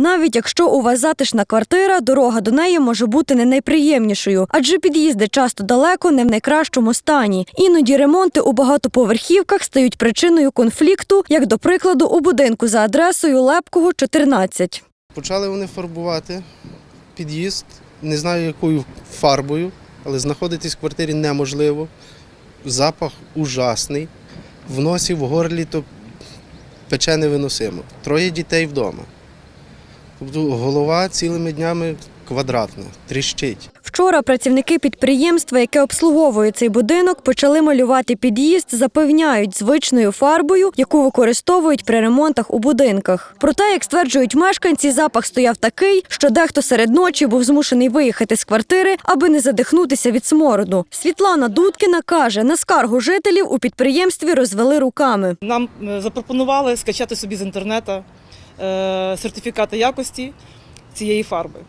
Навіть якщо у вас затишна квартира, дорога до неї може бути не найприємнішою, адже під'їзди часто далеко не в найкращому стані. Іноді ремонти у багатоповерхівках стають причиною конфлікту, як до прикладу, у будинку за адресою Лепкого, 14. Почали вони фарбувати під'їзд, не знаю якою фарбою, але знаходитись в квартирі неможливо. Запах ужасний. В носі, в горлі то пече невиносимо. Троє дітей вдома. Тобто голова цілими днями квадратна, тріщить. Вчора працівники підприємства, яке обслуговує цей будинок, почали малювати під'їзд, запевняють звичною фарбою, яку використовують при ремонтах у будинках. Проте, як стверджують мешканці, запах стояв такий, що дехто серед ночі був змушений виїхати з квартири, аби не задихнутися від смороду. Світлана Дудкіна каже, на скаргу жителів у підприємстві розвели руками. Нам е, запропонували скачати собі з інтернету е, сертифікати якості цієї фарби.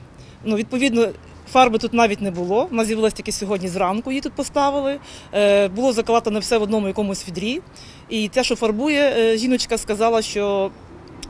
Ну, відповідно, фарби тут навіть не було. У нас з'явилась тільки сьогодні зранку, її тут поставили. Е, Було закладено все в одному якомусь відрі. І те, що фарбує, е, жіночка сказала, що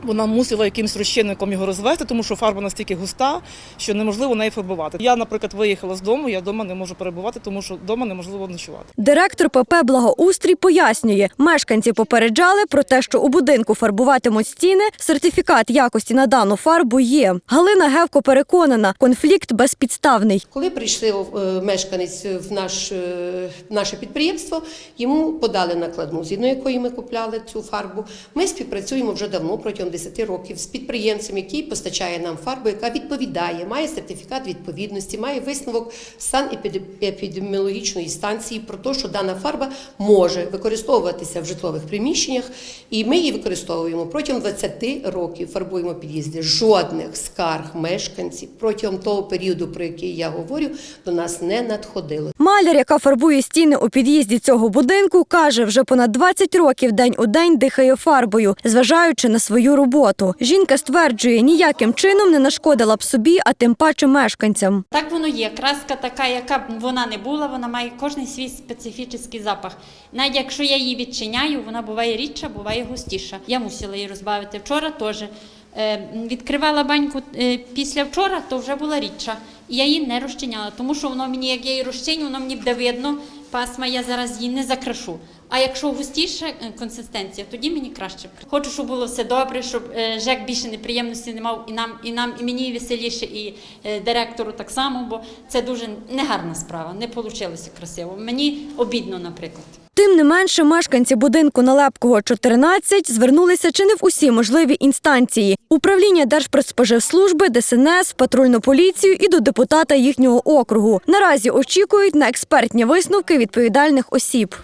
вона мусила якимось розчинником його розвести, тому що фарба настільки густа, що неможливо неї фарбувати. Я, наприклад, виїхала з дому, я вдома не можу перебувати, тому що вдома неможливо ночувати. Директор ПП Благоустрій пояснює, мешканці попереджали про те, що у будинку фарбуватимуть стіни. Сертифікат якості на дану фарбу є. Галина Гевко переконана, конфлікт безпідставний. Коли прийшли е, мешканець в наш, е, в наше підприємство, йому подали накладну, згідно якої ми купляли цю фарбу. Ми співпрацюємо вже давно, протягом 10 років, з підприємцем, який постачає нам фарбу, яка відповідає, має сертифікат відповідності, має висновок санепідеміологічної станції про те, що дана фарба може використовуватися в житлових приміщеннях, і ми її використовуємо протягом 20 років. Фарбуємо під'їзди. Жодних скарг мешканців протягом того періоду, про який я говорю, до нас не надходило. Маляр, яка фарбує стіни у під'їзді цього будинку, каже, вже понад 20 років день у день дихає фарбою, зважаючи на свою роботу. Жінка стверджує, ніяким чином не нашкодила б собі, а тим паче мешканцям. Так воно є. Краска така, яка б вона не була, вона має кожний свій специфічний запах. Навіть якщо я її відчиняю, вона буває рідша, буває густіша. Я мусила її розбавити. Вчора теж. Е, Відкривала баньку е, після вчора, то вже була рідша. І я її не розчиняла, тому що воно мені, як я її розчиню, воно мені буде видно. Пасма я зараз її не закрашу. А якщо густіша е, консистенція, тоді мені краще. Хочу, щоб було все добре, щоб ЖЕК більше неприємності не мав і нам, і нам, і мені веселіше, і директору так само, бо це дуже негарна справа. Не вийшло красиво. Мені обідно, наприклад. Тим не менше, мешканці будинку на Лепкого 14 звернулися чи не в усі можливі інстанції: управління Держпродспоживслужби, ДСНС, патрульну поліцію і до депутата їхнього округу. Наразі очікують на експертні висновки відповідальних осіб.